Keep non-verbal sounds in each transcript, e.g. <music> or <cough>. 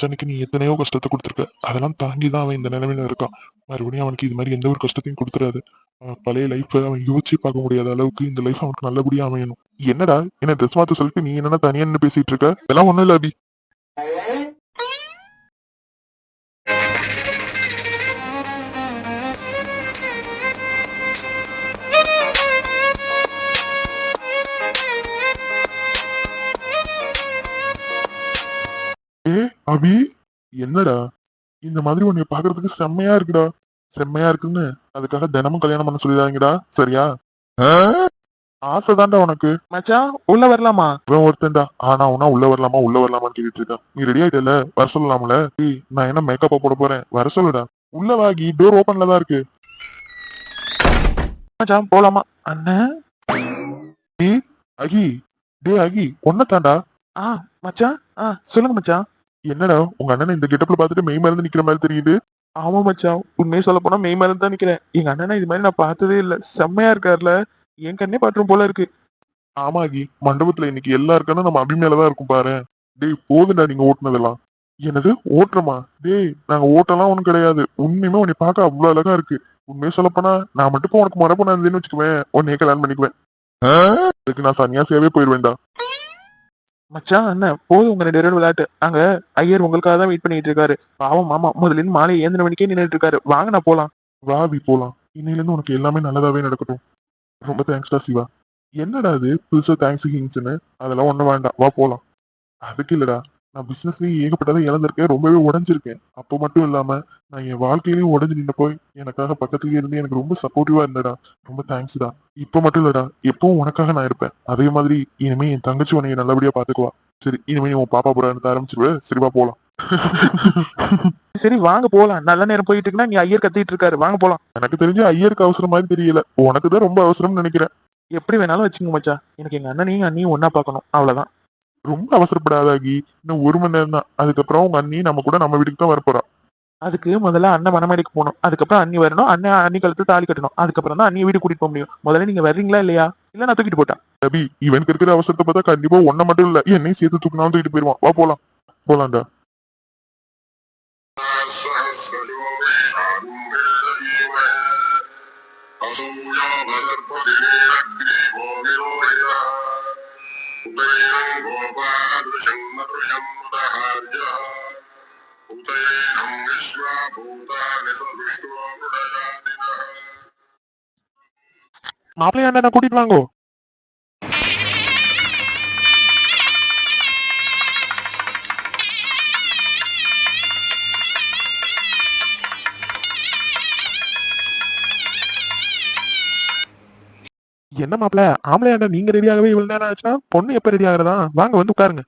மச்சானுக்கு நீ எத்தனையோ கஷ்டத்தை கொடுத்துருக்க. அதெல்லாம் தாங்கி தான் அவன் இந்த நிலைமையில இருக்கான். மறுபடியும் அவனுக்கு இது மாதிரி எந்த ஒரு கஷ்டத்தையும் கொடுத்துறாது. பழைய லைஃப் அவன் யோசிச்சு பார்க்க முடியாத அளவுக்கு இந்த லைஃப் அவனுக்கு நல்லபடியா அமையணும். என்னடா என்ன ட்ரெஸ் மாத்த சொல்லிட்டு நீ என்னன்னா தனியா பேசிட்டு இருக்க? இதெல்லாம் ஒண்ணும் இல்ல அபி. அபி என்னடா? இந்த மாதிரி உன்னை பாக்குறதுக்கு செம்மையா இருக்குடா. செம்மையா இருக்குன்னு அதுக்காக தினமும் கல்யாணம் பண்ண சொல்லிடாங்கடா சரியா? ஆசைதான்டா உனக்கு. மச்சான் உள்ள வரலாமா? இவன் ஒருத்தன்டா. ஆனா உனா உள்ள வரலாமா உள்ள வரலாமான்னு கேட்டுட்டு இருக்கான் நீ ரெடி ஆயிட்டல வர சொல்லலாம்ல? ஏய் நான் என்ன மேக்கப்பா போட போறேன்? வர சொல்லுடா. உள்ள வாகி டோர் ஓபன்ல தான் இருக்கு. மச்சான் போலாமா? அண்ணன் அகி டே அகி தாண்டா ஆ மச்சான் ஆ சொல்லுங்க மச்சான். என்னடா உங்க அண்ணனை இந்த கெட்டப்ல பாத்துட்டு மெய் மறந்து நிக்கிற மாதிரி தெரியுது. ஆமா மச்சான் உண்மையை சொல்ல போனா மெய் மேல தான் நிக்கிறேன். எங்க அண்ணனை இது மாதிரி நான் பார்த்ததே இல்ல. செம்மையா இருக்காருல. என் கண்ணே பாட்டுரும் போல இருக்கு. ஆமா அகி மண்டபத்துல இன்னைக்கு எல்லாருக்கான நம்ம அபி மேலதான் இருக்கும் பாரு. டேய் போதுண்டா நீங்க ஓட்டுனதெல்லாம். என்னது? ஓட்டுறமா? டேய் நாங்க ஓட்டலாம் ஒண்ணும் கிடையாது. உண்மையுமே உன்னை பார்க்க அவ்வளவு அழகா இருக்கு. உண்மையை சொல்லப்போனா நான் மட்டும் இப்போ உனக்கு மரபு நான் இருந்தேன்னு வச்சுக்குவேன். உன்னைய கல்யாணம் பண்ணிக்குவேன். அதுக்கு நான் சன்னியாசியாவே போயிருவேன்டா. மச்சான் அண்ணன் போதும் உங்க ரெண்டு பேரும் விளையாட்டு. அங்க ஐயர் உங்களுக்காக தான் வெயிட் பண்ணிட்டு இருக்காரு. பாவம் மாமா முதல்ல இருந்து மாலை ஏந்திர மணிக்கே நின்றுட்டு இருக்காரு. வாங்க நான் போலாம். வா வி போலாம். இன்னையில இருந்து உனக்கு எல்லாமே நல்லதாவே நடக்கட்டும். ரொம்ப தேங்க்ஸ்டா சிவா. என்னடா இது? புதுசா தேங்க்ஸ் கிங்ஸ்னு அதெல்லாம் ஒண்ணு வேண்டாம். வா போலாம். அதுக்கு இல்லடா. நான் பிசினஸ்லயும் ஏகப்பட்டதை இழந்திருக்கேன். ரொம்பவே உடைஞ்சிருக்கேன். அப்போ மட்டும் இல்லாம நான் என் வாழ்க்கையிலயும் உடைஞ்சு நின்று போய் எனக்காக பக்கத்துலயே இருந்து எனக்கு ரொம்ப சப்போர்ட்டிவா இருந்தடா. ரொம்ப தேங்க்ஸ்டா இப்ப மட்டும் இல்லடா. எப்பவும் உனக்காக நான் இருப்பேன். அதே மாதிரி இனிமே என் தங்கச்சி உன்னைய நல்லபடியா பாத்துக்குவா சரி இனிமே உன் பாப்பா புறான்னு ஆரம்பிச்சிருவ சரிவா போலாம். <laughs> சரி வாங்க போலாம். நல்ல நேரம் போயிட்டு இருக்குன்னா நீ ஐயர் கத்திட்டு இருக்காரு. வாங்க போலாம். எனக்கு தெரிஞ்ச ஐயருக்கு அவசரம் மாதிரி தெரியல. உனக்கு தான் ரொம்ப அவசரம்னு நினைக்கிறேன். எப்படி வேணாலும் வச்சுங்க மச்சான். எனக்கு எங்க அண்ணனையும் அண்ணியும் ஒன்னா பார்க்கணும். அவ்வளவுதான். ரொம்ப அவசரப்படாதாகி இன்னும் ஒரு மணி நேரம் தான் அதுக்கப்புறம் உங்க அண்ணி நம்ம கூட நம்ம வீட்டுக்கு தான் வரப்போறா. அதுக்கு முதல்ல அண்ணன் மனமேடைக்கு போகணும். அதுக்கப்புறம் அண்ணி வரணும். அண்ணன் அண்ணி கழுத்து தாலி கட்டணும். அதுக்கப்புறம் தான் அண்ணியை வீடு கூட்டிட்டு போக முடியும். முதல்ல நீங்க வர்றீங்களா இல்லையா? இல்ல நான் தூக்கிட்டு போட்டேன் ரவி இவனுக்கு இருக்கிற அவசரத்தை பார்த்தா கண்டிப்பா ஒன்ன மட்டும் இல்ல. என்னையும் சேர்த்து தூக்கினாலும் தூக்கிட்டு போயிருவான். வா போலாம். போலாம்டா. மாப்பிள்ளையா நான் கூட்டிட்டு வாங்கோ. என்ன மாப்பிள்ள ஆம்பளையாண்ட நீங்க ரெடியாகவே இவ்வளவு நேரம் ஆச்சுன்னா பொண்ணு எப்ப ரெடி ஆகுறதா? வாங்க வந்து உட்காருங்க.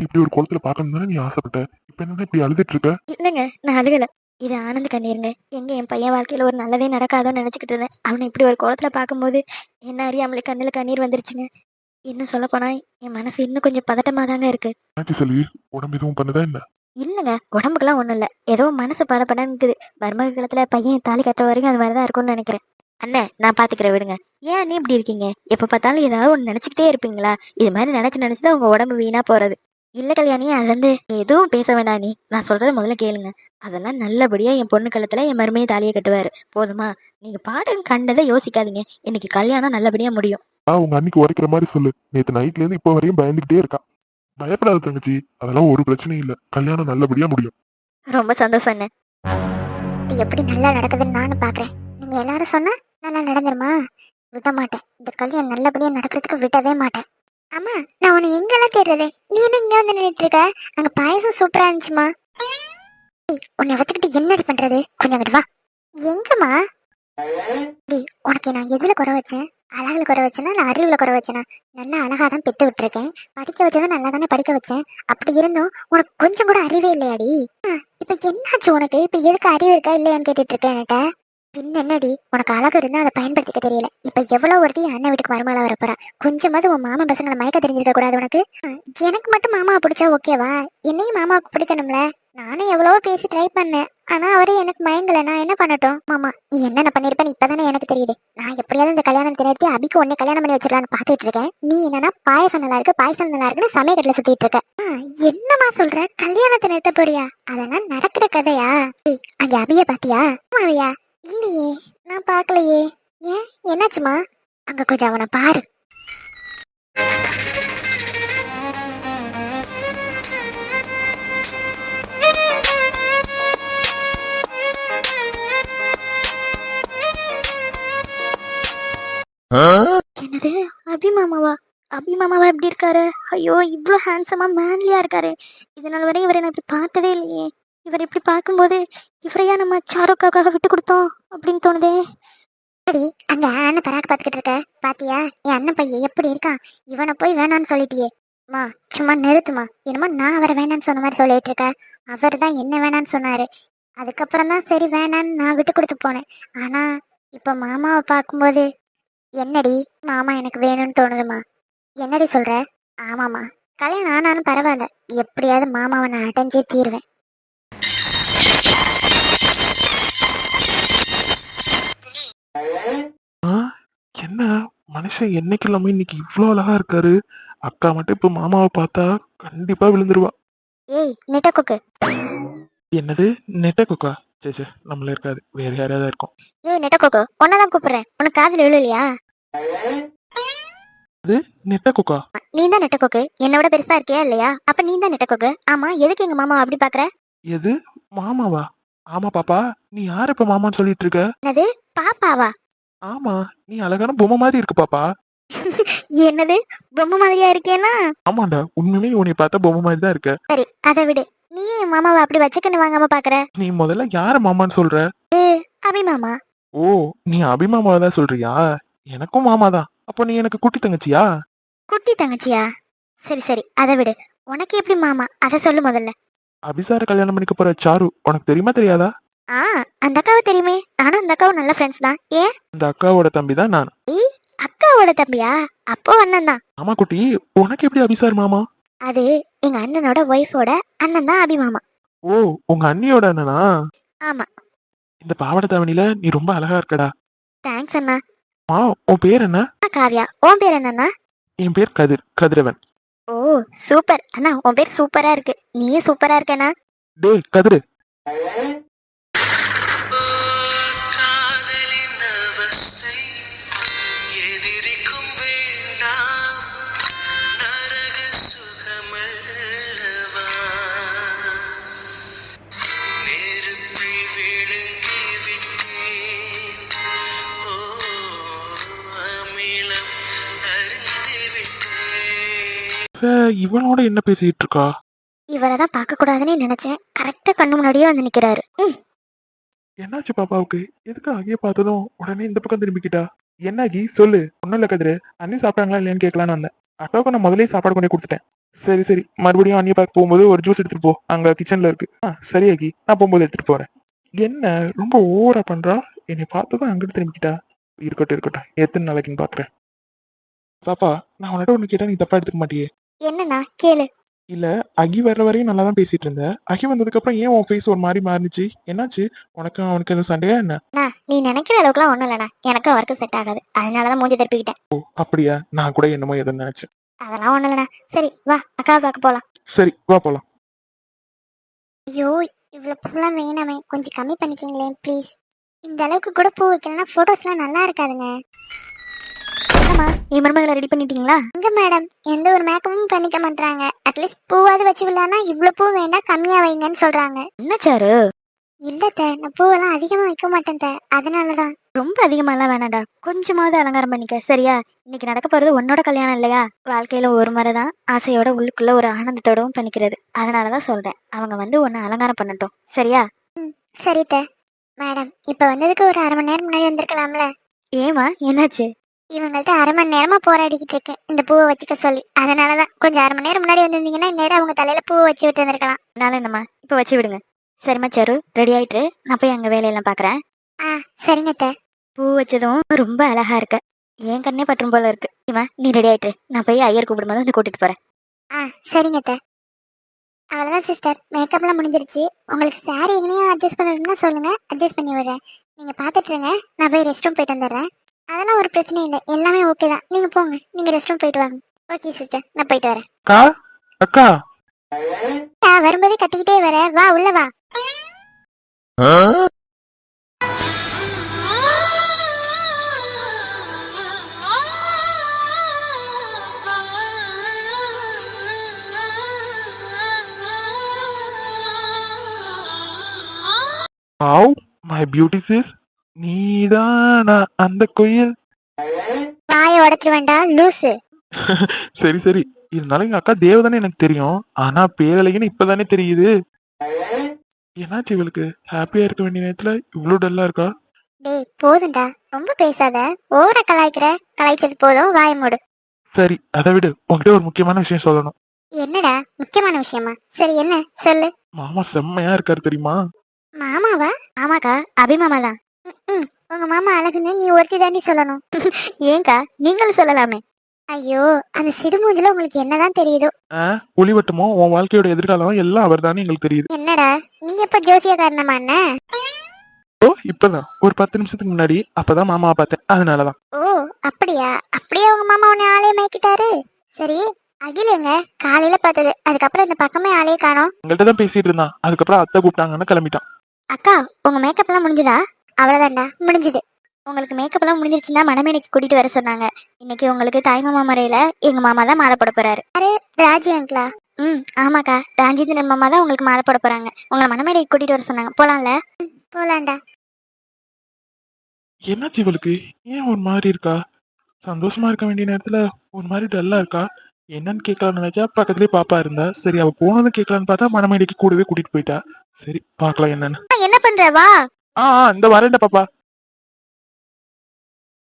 இப்படி ஒரு குளத்துல பாக்கணும் தானே நீ ஆசைப்பட்ட? இப்ப என்ன இப்படி அழுதுட்டு இருக்க? இல்லைங்க நான் அழுகல. இது ஆனந்த கண்ணீருங்க. எங்க என் பையன் வாழ்க்கையில ஒரு நல்லதே நடக்காதோன்னு நினைச்சுக்கிட்டு இருந்தேன். அவனை இப்படி ஒரு கோலத்துல பார்க்கும்போது என்ன அறியாமலே கண்ணுல கண்ணீர் வந்துருச்சுங்க. இன்னும் சொல்ல போனா என் மனசு இன்னும் கொஞ்சம் பதட்டமா தாங்க இருக்கு. ஆச்சு செல்வி உடம்பு எதுவும் பண்ணுதா என்ன? இல்லைங்க உடம்புக்கெல்லாம் ஒண்ணும் இல்ல. ஏதோ மனசு படப்படன்னு இருக்குது மர்மக காலத்துல பையன் தாலி கட்டுற வரைக்கும் அது மாதிரிதான் இருக்கும்னு நினைக்கிறேன். அண்ணே நான் பாத்துக்கிறேன் விடுங்க. ஏன் நீ இப்படி இருக்கீங்க? எப்ப பார்த்தாலும் ஏதாவது ஒண்ணு நினைச்சுக்கிட்டே இருப்பீங்களா? இது மாதிரி நினைச்சு நினைச்சுதான் உங்க உடம்பு வீணா போறது. இல்ல கல்யாணி அதுல இருந்து எதுவும் பேச வேண்டாம் நீ. நான் சொல்றத முதல்ல கேளுங்க. அதெல்லாம் நல்லபடியா என் பொண்ணு கழுத்துல என் மருமையை தாலியை கட்டுவாரு. போதுமா? நீங்க பாடுன்னு கண்டதை யோசிக்காதீங்க. இன்னைக்கு கல்யாணம் நல்லபடியா முடியும். ஆ உங்க அன்னைக்கு உரைக்கிற மாதிரி சொல்லு. நேத்து நைட்ல இருந்து இப்ப வரையும் பயந்துகிட்டே இருக்கா. பயப்படாத தங்கச்சி. அதெல்லாம் ஒரு பிரச்சனையும் இல்ல. கல்யாணம் நல்லபடியா முடியும். ரொம்ப சந்தோஷம் இது எப்படி நல்லா நடக்குதுன்னு நானும் பாக்குறேன். நீங்க எல்லாரும் சொன்னா நல்லா நடந்துருமா? விட மாட்டேன். இந்த கல்யாணம் நல்லபடியா நடக்கிறதுக்கு விடவே மாட்டேன். அம்மா நான் உன்னை எங்கெல்லாம் தேடுறது? நீ என்ன இங்க வந்து நின்றுட்டு இருக்க? அங்க பாயசம் சூப்பரா இருந்துச்சுமா. உன்னை வச்சுக்கிட்டு என்னடி பண்றது? கொஞ்சம் அங்கிட்டு வா. எங்கம்மா? டேய், உனக்கு நான் எதுல குறை வச்சேன்? அழகுல குறை வச்சேனா இல்ல அறிவுல குறை வச்சேனா? நல்லா அழகா தான் பெத்து விட்டுருக்கேன். படிக்க வச்சதை நல்லா தானே படிக்க வச்சேன். அப்படி இருந்தும் உனக்கு கொஞ்சம் கூட அறிவே இல்லையாடி? இப்ப என்னாச்சு உனக்கு? இப்ப எதுக்கு அறிவு இருக்கா இல்லையான்னு கேட்டுட்டு இருக்கேன் என்கிட்ட? என்னடி உனக்கு அழகு இருந்தா அதை பயன்படுத்திக்க தெரியல. இப்ப எவ்வளவு ஒருத்தி அண்ணன் வீட்டுக்கு மருமகளா வரப்போறா? கொஞ்சமாவது உன் மாமா பசங்களை மயக்க தெரிஞ்சிருக்க கூடாது உனக்கு? எனக்கு மட்டும் மாமாவை பிடிச்சா ஓகேவா என்னையும் மாமாவுக்கு பிடிக்கணும்ல? நானும் எவ்வளவோ பேசி ட்ரை பண்ணேன். ஆனா அவரே எனக்கு மயங்கல. நான் என்ன பண்ணட்டும்? மாமா நீ என்னென்ன பண்ணிருப்பேன்னு இப்பதானே எனக்கு தெரியுது. நான் எப்படியாவது இந்த கல்யாணம் நிறுத்தி அபிக்கு உன்னை கல்யாணம் பண்ணி வச்சிடலாம்னு பாத்துட்டு இருக்கேன். நீ என்னன்னா பாயசம் நல்லா இருக்கு பாயசம் நல்லா இருக்குன்னு சமயக்கட்டுல சுத்திட்டு இருக்க. என்னமா என்னம்மா சொல்ற? கல்யாணத்தை நிறுத்த போறியா? அதெல்லாம் நடக்கிற கதையா? அங்க அபிய பாத்தியா? அவையா இல்லையே நான் பார்க்கலையே. ஏன்? என்னாச்சுமா? அங்க கொஞ்சம் அவனை பாரு. என்னது? அபிமாமாவா அபிமாமாவா எப்படி இருக்காரு? ஐயோ இவ்வளோ ஹேண்ட்ஸமா மேன்லியா இருக்காரு. இதனால வரை இவரை நான் இப்படி பார்த்ததே இல்லையே. இவர் இப்படி பார்க்கும்போது இவரையா நம்ம சாருக்காக்காக விட்டு கொடுத்தோம் அப்படின்னு தோணுதே. சரி அங்க அண்ணன் பராக் பாத்துக்கிட்டு இருக்க. பாத்தியா என் அண்ணன் பையன் எப்படி இருக்கான்? இவனை போய் வேணான்னு சொல்லிட்டியே. மா சும்மா நிறுத்துமா. என்னமோ நான் அவரை வேணான்னு சொன்ன மாதிரி சொல்லிட்டு இருக்க. அவர் தான் என்ன வேணான்னு சொன்னாரு. அதுக்கப்புறம் தான் சரி வேணான்னு நான் விட்டு கொடுத்து போனேன். ஆனா இப்ப மாமாவை பார்க்கும்போது என்னடி மாமா எனக்கு வேணும்னு தோணுதுமா? என்னடி சொல்ற? ஆமாமா கல்யாணம் ஆனாலும் பரவாயில்ல. எப்படியாவது மாமாவை நான் அடைஞ்சே தீருவேன். ஆ? என்ன? மனுஷன் என்னைக்கு இல்லாம இன்னைக்கு இவ்வளோ அழகா இருக்காரு. அக்கா மட்டும் இப்ப மாமாவை பார்த்தா கண்டிப்பா விழுந்துருவா. ஏய் நெட்டக்குக்கு. என்னது? நெட்ட குக்கா சே சே நம்மள இருக்காது. வேற யாராவது இருக்கும். ஏய் நெட்டக்குக்கு தான் கூப்பிடுறேன். உனக்கு காதுல விழுலையா நெட்ட குக்கா நீ தான் நெட்டக்கோக்கு. என்னை விட பெருசா இருக்கியா இல்லையா? அப்ப நீ தான் நெட்டக்கோக்கு. ஆமா எதுக்கு எங்க மாமா அப்படி பாக்குற? எது? மாமாவா? ஆமா பாப்பா நீ யார் இப்ப மாமான்னு சொல்லிட்டு இருக்க? என்னது பாப்பாவா? ஆமா நீ அழகான பொம்மை மாதிரி இருக்கு பாப்பா. <laughs> என்னது பொம்மை மாதிரியா இருக்கேனா? ஆமாண்டா உண்மையுமே உன்னை பார்த்தா பொம்மை மாதிரி தான் இருக்க. சரி அதை விடு. நீ என் மாமாவை அப்படி வச்சுக்கன்னு வாங்காம பாக்குற? நீ முதல்ல யார மாமான்னு சொல்ற? அபி மாமா ஓ நீ அபிமாமாவை தான் சொல்றியா? எனக்கும் மாமா தான். அப்போ நீ எனக்கு குட்டி தங்கச்சியா? குட்டி தங்கச்சியா? சரி சரி அதை விடு. உனக்கு எப்படி மாமா? அதை சொல்லு முதல்ல. அபிசார கல்யாணம் பண்ணிக்க போற சாரு உனக்கு தெரியுமா தெரியாதா? ஆ அந்த அக்காவை தெரியுமே. நானும் அந்த அக்காவும் நல்ல ஃப்ரெண்ட்ஸ் தான். ஏன்? இந்த அக்காவோட தம்பி தான் நான். அக்காவோட தம்பியா? அப்போ அண்ணன் தான். ஆமா குட்டி உனக்கு எப்படி அபிசார் மாமா? அது எங்க அண்ணனோட ஒய்ஃபோட அண்ணன் தான் அபி மாமா. ஓ உங்க அண்ணியோட அண்ணனா? ஆமா. இந்த பாவாடை தாவணியில நீ ரொம்ப அழகா இருக்கடா. தேங்க்ஸ் அண்ணா மா உன் பேர் என்ன? அண்ணா, காவ்யா. உன் பேர் என்னண்ணா என் பேர் கதிர் கதிரவன். ஓ சூப்பர். அண்ணா உன் பேர் சூப்பரா இருக்கு. நீயே சூப்பரா இருக்கண்ணா. டேய் கதிரு. இவனோட என்ன பேசிட்டு இருக்கா இவரை தான் பார்க்க கூடாதுன்னு நினைச்சேன். கரெக்டா கண்ணு முன்னாடியே வந்து நிக்கிறாரு. என்னாச்சு பாப்பாவுக்கு? எதுக்கு அகிய பார்த்ததும் உடனே இந்த பக்கம் திரும்பிக்கிட்டா? என்ன அகி சொல்லு. ஒன்னும் இல்ல கதிரு. அண்ணி சாப்பிட்டாங்களா இல்லையான்னு கேட்கலான்னு வந்தேன். அக்காவுக்கு நான் முதலே சாப்பாடு கொண்டு கொடுத்துட்டேன். சரி சரி. மறுபடியும் அண்ணியை பார்க்க போகும்போது ஒரு ஜூஸ் எடுத்துட்டு போ. அங்க கிச்சன்ல இருக்கு. ஆ சரி அகி நான் போகும்போது எடுத்துட்டு போறேன். என்ன? ரொம்ப ஓவரா பண்றா? என்னை பார்த்ததும் அங்கிட்டு திரும்பிக்கிட்டா? இருக்கட்டும் இருக்கட்டும். எத்தனை நாளைக்குன்னு பாக்குறேன். பாப்பா நான் உன்கிட்ட ஒண்ணு கேட்டா நீ தப்பா எடுத்துக்க மாட்டியே. என்னண்ணா? கேளு. இல்ல அகி வர்ற வரையும் நல்லா தான் பேசிட்டு இருந்த அகி வந்ததுக்கு அப்புறம் ஏன் உன் ஃபேஸ் ஒரு மாதிரி மாறினுச்சு? என்னாச்சு? உனக்கு அவனுக்கு எதுவும் சண்டையா என்ன? நீ நினைக்கிற அளவுக்குலாம் ஒண்ணும் இல்லண்ணா. எனக்கு அவருக்கு செட் ஆகாது. அதனாலதான் மூஞ்சி திருப்பிக்கிட்டேன். ஓ அப்படியா? நான் கூட என்னமோ எதுவும் நினைச்சேன். அதெல்லாம் ஒண்ணும் இல்லண்ணா. சரி வா அக்காவை பார்க்க போலாம். சரி வா போலாம். ஐயோ இவ்வளவு பூலாம் வேணாமே. கொஞ்சம் கம்மி பண்ணிக்கங்களேன் ப்ளீஸ் இந்த அளவுக்கு கூட பூ வைக்கலாம் போட்டோஸ்லாம் நல்லா இருக்காதுங்க. என்னம்மா என் மருமகளை ரெடி பண்ணிட்டீங்களா? எங்க மேடம் எந்த ஒரு மேக்கப்பும் பண்ணிக்க மாட்டாங்க அட்லீஸ்ட் பூவாவது வச்சு விடலான்னா இவ்வளவு பூ வேண்டாம் கம்மியா வைங்கன்னு சொல்றாங்க. என்ன சாரு? இல்ல த நான் பூவெல்லாம் அதிகமா வைக்க மாட்டேன் த அதனாலதான். ரொம்ப அதிகமாலாம் வேணாம்டா. கொஞ்சமாவது அலங்காரம் பண்ணிக்க. சரியா? இன்னைக்கு நடக்க போறது உன்னோட கல்யாணம் இல்லையா? வாழ்க்கையில ஒரு முறை தான் ஆசையோட உள்ளுக்குள்ள ஒரு ஆனந்தத்தோடவும் பண்ணிக்கிறது. அதனாலதான் சொல்றேன். அவங்க வந்து உன்னை அலங்காரம் பண்ணட்டும். சரியா? சரி த மேடம் இப்ப வந்ததுக்கு ஒரு அரை மணி நேரம் முன்னாடி வந்திருக்கலாம்ல? ஏமா என்னாச்சு? இவங்கள்ட்ட அரை மணி நேரமா போராடிக்கிட்டு இருக்கேன் இந்த பூவை வச்சுக்க சொல்லி. அதனாலதான் கொஞ்சம் அரை மணி நேரம் முன்னாடி வந்திருந்தீங்கன்னா இந்நேரம் அவங்க தலையில பூவை வச்சு விட்டு வந்திருக்கலாம் அதனால என்னம்மா? இப்போ வச்சு விடுங்க. சரிம்மா சாரு. ரெடி ஆயிட்டு நான் போய் அங்க வேலையெல்லாம் பாக்குறேன். ஆ சரிங்க பூ வச்சதும் ரொம்ப அழகா இருக்க. என் கண்ணே பற்றும் போல இருக்கு. இவன் நீ ரெடி ஆயிட்டு. நான் போய் ஐயர் கூப்பிடும்போது வந்து கூட்டிட்டு போறேன். ஆ சரிங்க த அவ்வளவுதான் சிஸ்டர் மேக்கப்லாம் முடிஞ்சிருச்சு. உங்களுக்கு சாரி எங்கேயும் அட்ஜஸ்ட் பண்ணணும்னா சொல்லுங்க. அட்ஜஸ்ட் பண்ணி விடுறேன். நீங்க பாத்துட்டு இருங்க. நான் போய் ரெஸ்ட் ரூம் போயிட்டு வந்துடுறேன். அதெல்லாம் ஒரு பிரச்சனையும் இல்லை. எல்லாமே ஓகே தான். நீங்க போங்க. நீங்க ரெஸ்ட் ரூம் போயிட்டு வாங்க. ஓகே சிஸ்டர் நான் போயிட்டு வரேன். அக்கா? அக்கா? ஆ, வரும்போதே கத்திக்கிட்டே வர. வா உள்ள வா. ஹவ் மை பியூட்டி சிஸ் நீதானா அந்த குயில்? வாயை உடைச்சு வேண்டாம் லூசு. <laughs> சரி சரி. இருந்தாலும் எங்க அக்கா தேவதானே எனக்கு தெரியும். ஆனா பேரழகின்னு இப்பதானே தெரியுது. என்னாச்சு இவளுக்கு? ஹாப்பியா இருக்க வேண்டிய நேரத்துல இவ்வளவு டல்லா இருக்கா? டேய் போதும்டா. ரொம்ப பேசாத. ஓவரா கலாய்க்கிற. கலாய்ச்சது போதும். வாய மூடு. சரி அதை விடு. உன்கிட்ட ஒரு முக்கியமான விஷயம் சொல்லணும். என்னடா? முக்கியமான விஷயமா? சரி என்ன? சொல்லு. மாமா செம்மையா இருக்காரு தெரியுமா? மாமாவா? ஆமாக்கா அபிமாமா தான் உங்க மாமா அழகுன்னு நீ ஒருத்தி தாண்டி சொல்லணும். <laughs> ஏன்க்கா நீங்களும் சொல்லலாமே. ஐயோ அந்த சிடுமூஞ்சில உங்களுக்கு என்னதான் தெரியுதோ. ஆ, ஒளிவட்டமோ உன் வாழ்க்கையோட எதிர்காலம் எல்லாம் அவர்தானே எங்களுக்கு தெரியுது. என்னடா நீ எப்ப ஜோசிய காரணமா என்ன? ஓ இப்பதான். ஒரு பத்து நிமிஷத்துக்கு முன்னாடி அப்பதான் மாமாவை பார்த்தேன். அதனாலதான். ஓ அப்படியா? அப்படியே உங்க மாமா உன்னை ஆளே மேய்க்கிட்டாரு. சரி அகிலுங்க காலையில பார்த்தது. அதுக்கப்புறம் இந்த பக்கமே ஆளே காணோம். உங்கள்கிட்ட தான் பேசிட்டு இருந்தான். அதுக்கப்புறம் அத்தை கூப்பிட்டாங்கன்னு கிளம்பிட்டான். அக்கா உங்க மேக்கப்லாம் முடிஞ்சதா? அவ்வளவுதான்டா முடிஞ்சது. உங்களுக்கு மேக்கப்லாம் முடிஞ்சிருச்சுன்னா மணமேடைக்கு கூட்டிட்டு வர சொன்னாங்க. இன்னைக்கு உங்களுக்கு தாய் மாமா முறையில எங்க மாமா தான் மாலை போட போறாரு. ராஜி அங்கிளா? ம் ஆமாக்கா. ராஜேந்திரன் மாமா தான் உங்களுக்கு மாலை போட போறாங்க. உங்களை மணமேடைக்கு கூட்டிட்டு வர சொன்னாங்க. போலாம்ல? போலாண்டா என்னாச்சு இவளுக்கு? ஏன் ஒரு மாதிரி இருக்கா? சந்தோஷமா இருக்க வேண்டிய நேரத்துல ஒரு மாதிரி டல்லா இருக்கா? என்னன்னு கேட்கலாம்னு நினைச்சா பக்கத்துலயே பாப்பா இருந்தா சரி அவ போனதும் கேட்கலான்னு பார்த்தா மணமேடைக்கு கூடவே கூட்டிட்டு போயிட்டா. சரி பார்க்கலாம் என்னன்னு. என்ன பண்ற? வா. ஆ, இந்த வரேன்டா பாப்பா.